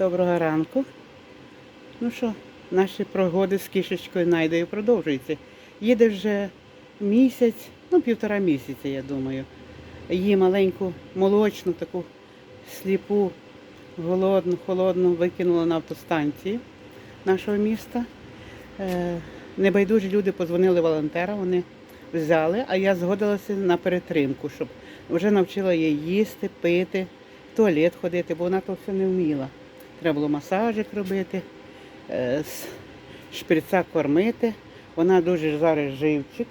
Доброго ранку. Ну що, наші пригоди з кішечкою Найдою продовжуються. Їде вже місяць, ну півтора місяця, я думаю. Її маленьку молочну, таку сліпу, голодну, холодну викинула на автостанції нашого міста. Е, Небайдужі люди позвонили волонтерам, вони взяли, а я згодилася на перетримку, щоб вже навчила її їсти, пити, в туалет ходити, бо вона то все не вміла. Треба було масажик робити, е, з кормити. Вона дуже зараз живчик,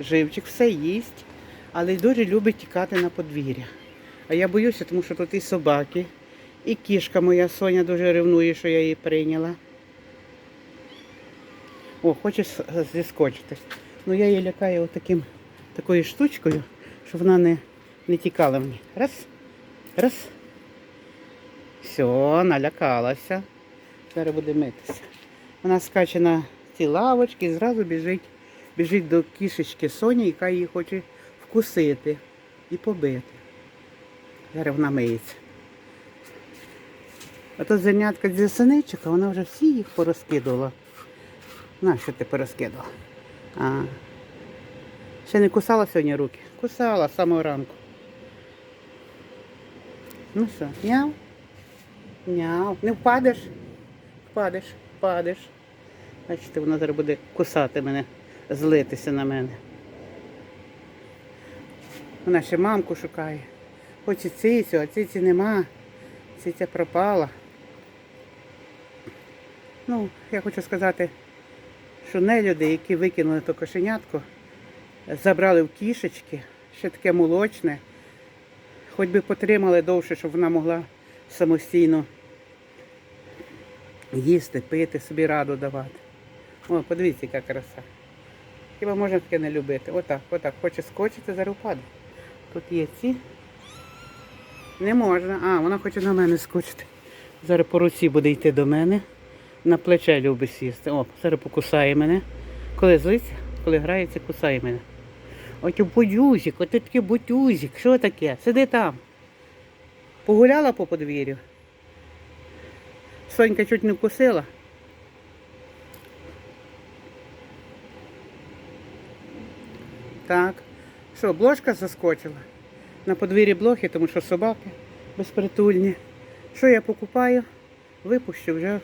живчик, все їсть, але дуже любить тікати на подвір'я. А я боюся, тому що тут і собаки, і кішка моя Соня дуже ревнує, що я її прийняла. О, хоче зіскочити. Ну я її лякаю отаким, такою штучкою, щоб вона не, не тікала мені. Раз, раз. Все, налякалася. Зараз буде митися. Вона скаче на ці лавочки і зразу біжить, біжить до кішечки Соні, яка її хоче вкусити і побити. Зараз вона миється. А то зернятка зі синичок, вона вже всі їх порозкидувала. На, що ти порозкидала? А. Ще не кусала сьогодні руки? Кусала з самого ранку. Ну що, няв? Няв. Не впадеш? Впадеш, впадеш. Бачите, вона зараз буде кусати мене, злитися на мене. Вона ще мамку шукає. Хоче цицю, а циці нема. Циця пропала. Ну, я хочу сказати, що нелюди, які викинули то кошенятко, забрали в кішечки, ще таке молочне, хоч би потримали довше, щоб вона могла самостійно їсти, пити, собі раду давати. О, подивіться, яка краса. Хіба можна таке не любити? Отак, отак. Хоче скочити, зараз впаде. Тут є ці. Не можна. А, вона хоче на мене скочити. Зараз по руці буде йти до мене. На плече любить сісти. О, зараз покусає мене. Коли злиться, коли грається, кусає мене. Ось будюзик, от такий будюзик. Що таке? Сиди там. Погуляла по подвір'ю. Сонька чуть не вкусила. Так. Що, блошка заскочила? На подвір'ї блохи, тому що собаки безпритульні. Що я покупаю? Випущу, вже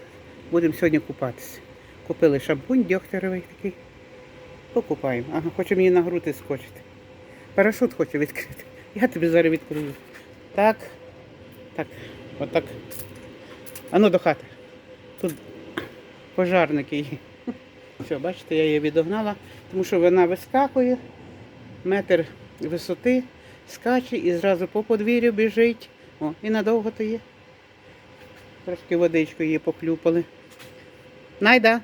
будемо сьогодні купатися. Купили шампунь дьогтяровий такий. Покупаємо. Ага, хоче мені на груди скочити. Парашут хочу відкрити. Я тобі зараз відкрию. Так. Так. Отак. А ну до хати. Тут пожарники є. Все, бачите, я її відогнала, тому що вона вискакує, метр висоти, скаче і зразу по подвір'ю біжить. О, і надовго то є. Трошки водичку її поклюпали. Найда,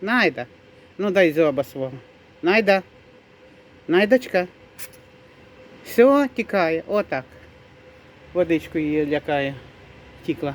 найда. Ну дай зоба свого. Найда. Найдочка. Все, тікає. Отак. Водичку її лякає. Тікла.